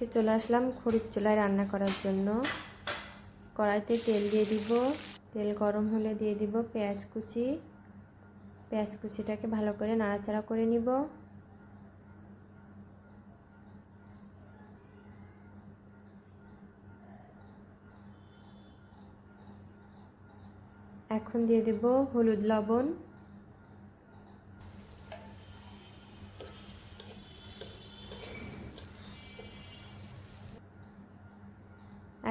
আজকে চলে আসলাম খড়ির চুলায় রান্না করার জন্য। কড়াইতে তেল দিয়ে দিব, তেল গরম হলে দিয়ে দিব পেঁয়াজ কুচি। পেঁয়াজ কুচিটাকে ভালো করে নাড়াচাড়া করে নিব। এখন দিয়ে দেব হলুদ লবণ।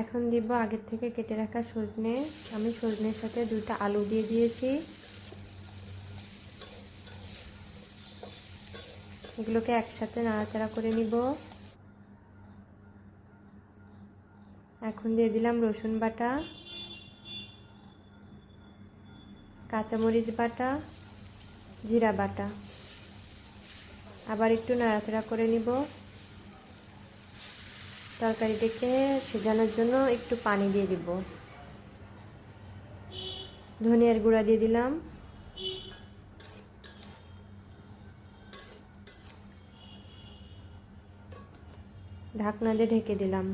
এখন দিব আগের থেকে কেটে রাখা সজনে। আমি সজনের সাথে দুটো আলু দিয়ে দিয়েছি। এগুলোকে একসাথে নাড়াচাড়া করে নিব। এখন দিয়ে দিলাম রসুন বাটা, কাঁচামরিচ বাটা, জিরা বাটা। আবার একটু নাড়াচাড়া করে নিব। তরকারিটাকে সেজানোর জন্য একটু পানি দিয়ে দিব। ধনিয়ার গুঁড়া দিয়ে দিলাম। ঢাকনা দিয়ে ঢেকে দিলাম।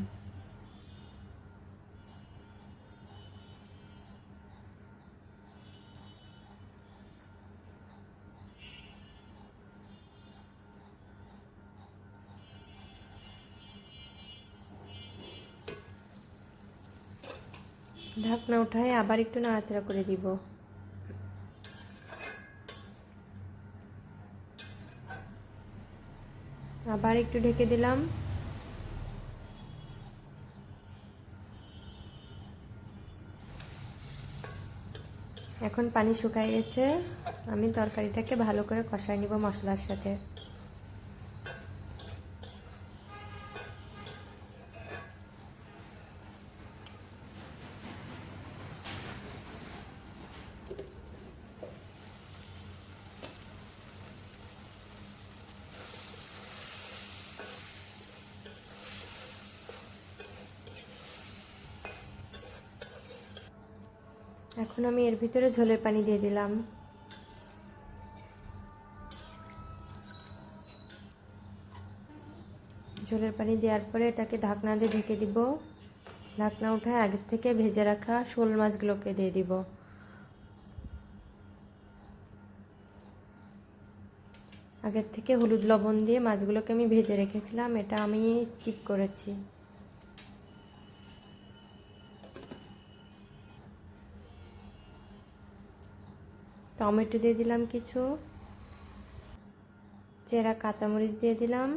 ঢাকনা উঠায় আবার একটু নাড়াচাড়া করে দিব। আবার একটু ঢেকে দিলাম। এখন পানি শুকায় গেছে। আমি তরকারিটাকে ভালো করে কষাই নিব মশলার সাথে। এখন আমি এর ভিতরে ঝোলের পানি দিয়ে দিলাম। ঝোলের পানি দেওয়ার পরে এটাকে ঢাকনা দিয়ে ঢেকে দিব। ঢাকনা উঠায় আগের থেকে ভেজে রাখা শোল মাছগুলোকে দিয়ে দিব। আগের থেকে হলুদ লবণ দিয়ে মাছগুলোকে আমি ভেজে রেখেছিলাম, এটা আমি স্কিপ করেছি। টমেটো দিয়ে দিলাম কিছু। চেরা কাঁচামরিচ দিয়ে দিলাম।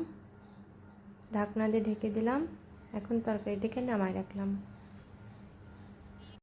ঢাকনা দিয়ে ঢেকে দিলাম। এখন তরকারিটাকে নামায় রাখলাম।